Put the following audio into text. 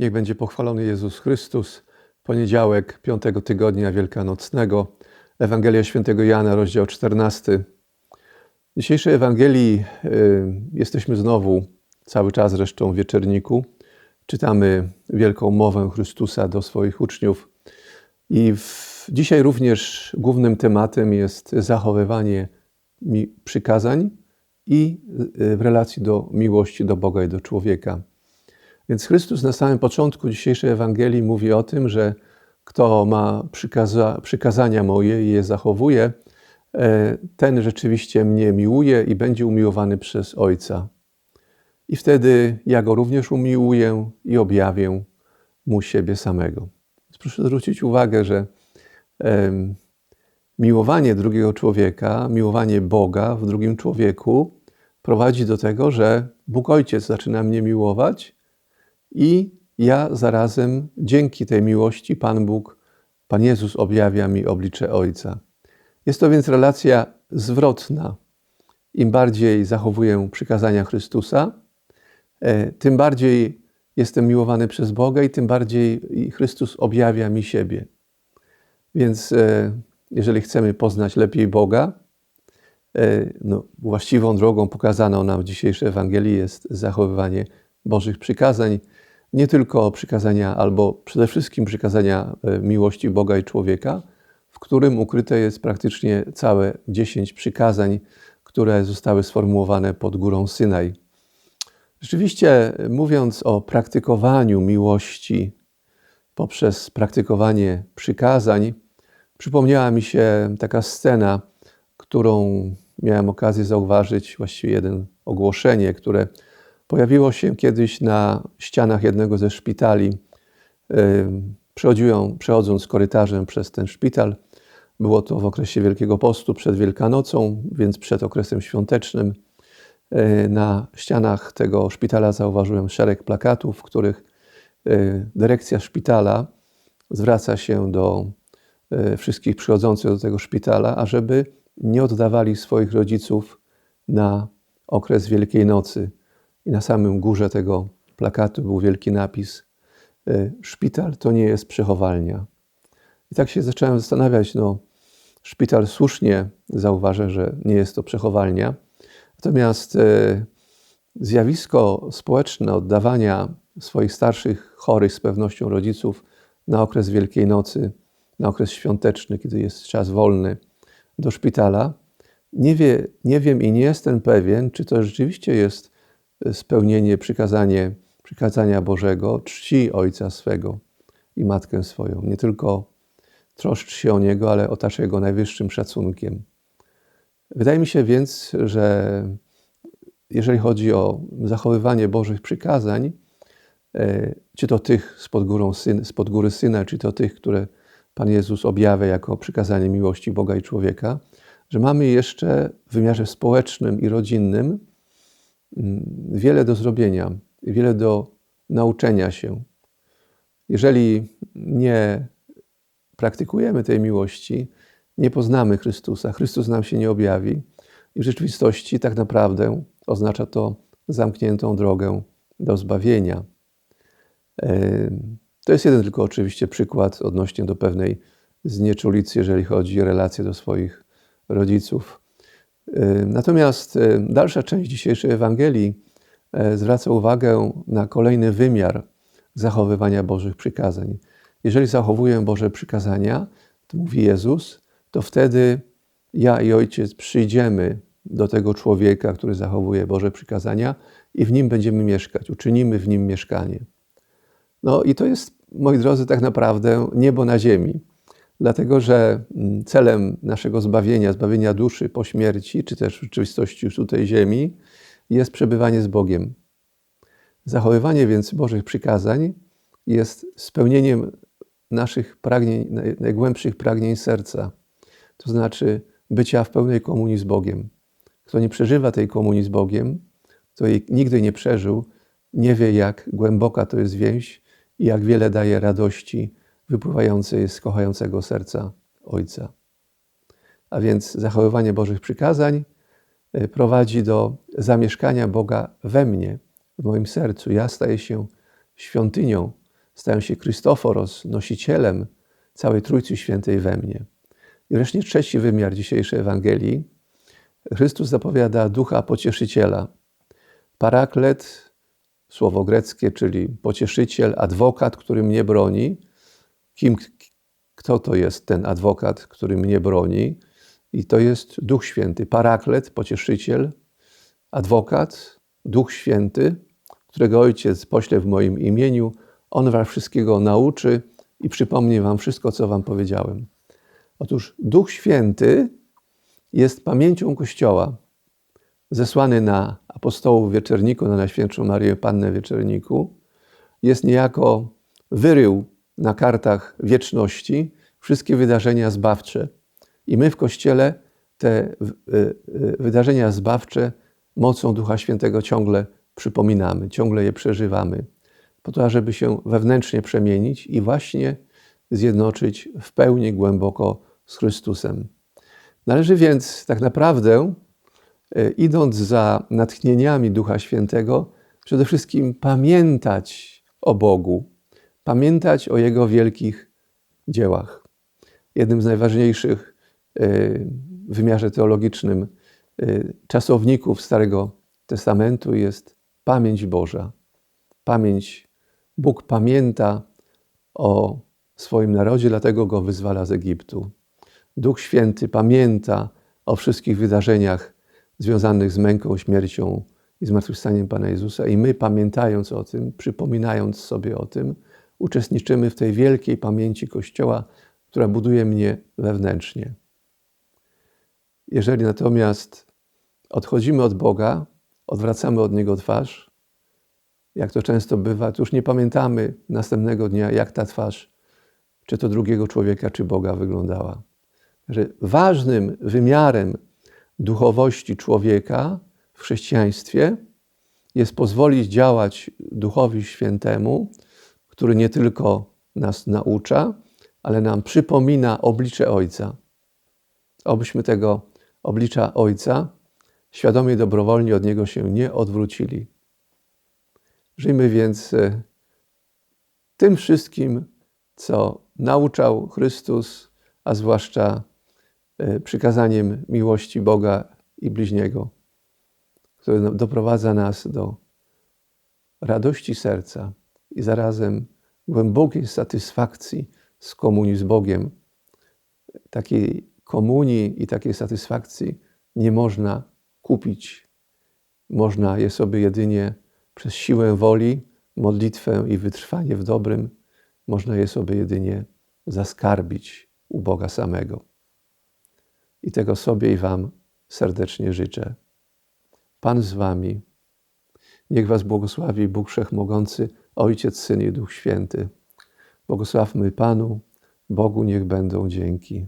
Niech będzie pochwalony Jezus Chrystus. Poniedziałek piątego tygodnia wielkanocnego. Ewangelia świętego Jana, rozdział 14. W dzisiejszej Ewangelii y, jesteśmy znowu, cały czas zresztą w wieczerniku. Czytamy wielką mowę Chrystusa do swoich uczniów. I w, dzisiaj również głównym tematem jest zachowywanie mi, przykazań i y, w relacji do miłości do Boga i do człowieka. Więc Chrystus na samym początku dzisiejszej Ewangelii mówi o tym, że kto ma przykaza, przykazania moje i je zachowuje, e, ten rzeczywiście mnie miłuje i będzie umiłowany przez Ojca. I wtedy ja go również umiłuję i objawię mu siebie samego. Więc proszę zwrócić uwagę, że miłowanie drugiego człowieka, miłowanie Boga w drugim człowieku prowadzi do tego, że Bóg Ojciec zaczyna mnie miłować i ja zarazem dzięki tej miłości Pan Bóg, Pan Jezus objawia mi oblicze Ojca. Jest to więc relacja zwrotna. Im bardziej zachowuję przykazania Chrystusa, e, tym bardziej jestem miłowany przez Boga i tym bardziej Chrystus objawia mi siebie. Więc e, jeżeli chcemy poznać lepiej Boga, e, no, właściwą drogą pokazaną nam w dzisiejszej Ewangelii jest zachowywanie Bożych przykazań, nie tylko przykazania, albo przede wszystkim przykazania e, miłości Boga i człowieka, w którym ukryte jest praktycznie całe dziesięć przykazań, które zostały sformułowane pod górą Synaj. Rzeczywiście, mówiąc o praktykowaniu miłości poprzez praktykowanie przykazań, przypomniała mi się taka scena, którą miałem okazję zauważyć, właściwie jeden ogłoszenie, które Pojawiło się kiedyś na ścianach jednego ze szpitali. Przechodziłem, przechodząc korytarzem przez ten szpital, było to w okresie Wielkiego Postu, przed Wielkanocą, więc przed okresem świątecznym. E, na ścianach tego szpitala zauważyłem szereg plakatów, w których e, dyrekcja szpitala zwraca się do e, wszystkich przychodzących do tego szpitala, ażeby nie oddawali swoich rodziców na okres Wielkiej Nocy. Na samym górze tego plakatu był wielki napis: e, Szpital to nie jest przechowalnia. I tak się zacząłem zastanawiać, no, szpital słusznie zauważa, że nie jest to przechowalnia. Natomiast e, zjawisko społeczne oddawania swoich starszych chorych z pewnością rodziców na okres Wielkiej Nocy, na okres świąteczny, kiedy jest czas wolny, do szpitala, nie, wie, nie wiem i nie jestem pewien, czy to rzeczywiście jest spełnienie przykazanie, przykazania Bożego, czci Ojca swego i Matkę swoją. Nie tylko troszcz się o Niego, ale otacza Go najwyższym szacunkiem. Wydaje mi się więc, że jeżeli chodzi o zachowywanie Bożych przykazań, e, czy to tych spod, górą syn, spod góry Syna, czy to tych, które Pan Jezus objawia jako przykazanie miłości Boga i człowieka, że mamy jeszcze w wymiarze społecznym i rodzinnym wiele do zrobienia, wiele do nauczenia się. Jeżeli nie praktykujemy tej miłości, nie poznamy Chrystusa, Chrystus nam się nie objawi i w rzeczywistości tak naprawdę oznacza to zamkniętą drogę do zbawienia. To jest jeden tylko oczywiście przykład odnośnie do pewnej znieczulicy, jeżeli chodzi o relacje do swoich rodziców. Natomiast dalsza część dzisiejszej Ewangelii e, zwraca uwagę na kolejny wymiar zachowywania Bożych przykazań. Jeżeli zachowuję Boże przykazania, to mówi Jezus, to wtedy ja i Ojciec przyjdziemy do tego człowieka, który zachowuje Boże przykazania i w nim będziemy mieszkać, uczynimy w nim mieszkanie. No i to jest, moi drodzy, tak naprawdę niebo na ziemi dlatego że mm, celem naszego zbawienia, zbawienia duszy po śmierci, czy też w rzeczywistości już tutaj ziemi, jest przebywanie z Bogiem. Zachowywanie więc Bożych przykazań jest spełnieniem naszych pragnień, najgłębszych pragnień serca, to znaczy bycia w pełnej komunii z Bogiem. Kto nie przeżywa tej komunii z Bogiem, kto jej nigdy nie przeżył, nie wie, jak głęboka to jest więź i jak wiele daje radości wypływającej z kochającego serca Ojca. A więc zachowywanie Bożych przykazań e, prowadzi do zamieszkania Boga we mnie, w moim sercu. Ja staję się świątynią stają się Chrystoforos, nosicielem całej Trójcy Świętej we mnie. I wreszcie trzeci wymiar dzisiejszej Ewangelii. Chrystus zapowiada ducha pocieszyciela. Paraklet, słowo greckie, czyli pocieszyciel, adwokat, który mnie broni. Kim, kto to jest ten adwokat, który mnie broni? I to jest Duch Święty. Paraklet, pocieszyciel, adwokat, Duch Święty, którego Ojciec pośle w moim imieniu. On was wszystkiego nauczy i przypomni wam wszystko, co wam powiedziałem. Otóż Duch Święty jest pamięcią Kościoła, zesłany na apostołów wieczerniku, na Najświętszą Marię Pannę wieczerniku. Jest niejako wyrył na kartach wieczności wszystkie wydarzenia zbawcze. I my w Kościele te y, y, wydarzenia zbawcze mocą Ducha Świętego ciągle przypominamy, ciągle je przeżywamy, po to, żeby się wewnętrznie przemienić i właśnie zjednoczyć w pełni głęboko z Chrystusem. Należy więc tak naprawdę, y, idąc za natchnieniami Ducha Świętego, przede wszystkim pamiętać o Bogu, pamiętać o Jego wielkich dziełach. Jednym z najważniejszych w wymiarze teologicznym czasowników Starego Testamentu jest pamięć Boża. Pamięć. Bóg pamięta o swoim narodzie, dlatego go wyzwala z Egiptu. Duch Święty pamięta o wszystkich wydarzeniach związanych z męką, śmiercią i zmartwychwstaniem Pana Jezusa. I my, pamiętając o tym, przypominając sobie o tym, uczestniczymy w tej wielkiej pamięci Kościoła, która buduje mnie wewnętrznie. Jeżeli natomiast odchodzimy od Boga, odwracamy od Niego twarz, jak to często bywa, to już nie pamiętamy następnego dnia, jak ta twarz, czy to drugiego człowieka, czy Boga wyglądała. Że ważnym wymiarem duchowości człowieka w chrześcijaństwie jest pozwolić działać Duchowi Świętemu, który nie tylko nas naucza, ale nam przypomina oblicze Ojca. Obyśmy tego oblicza Ojca świadomie, dobrowolnie od Niego się nie odwrócili. Żyjmy więc e, tym wszystkim, co nauczał Chrystus, a zwłaszcza e, przykazaniem miłości Boga i bliźniego, które doprowadza nas do radości serca i zarazem głębokiej satysfakcji z komunii z Bogiem. Takiej komunii i takiej satysfakcji nie można kupić. Można je sobie jedynie przez siłę woli, modlitwę i wytrwanie w dobrym, można je sobie jedynie zaskarbić u Boga samego. I tego sobie i Wam serdecznie życzę. Pan z Wami. Niech Was błogosławi Bóg Wszechmogący, Ojciec, Syn i Duch Święty. Błogosławmy Panu, Bogu niech będą dzięki.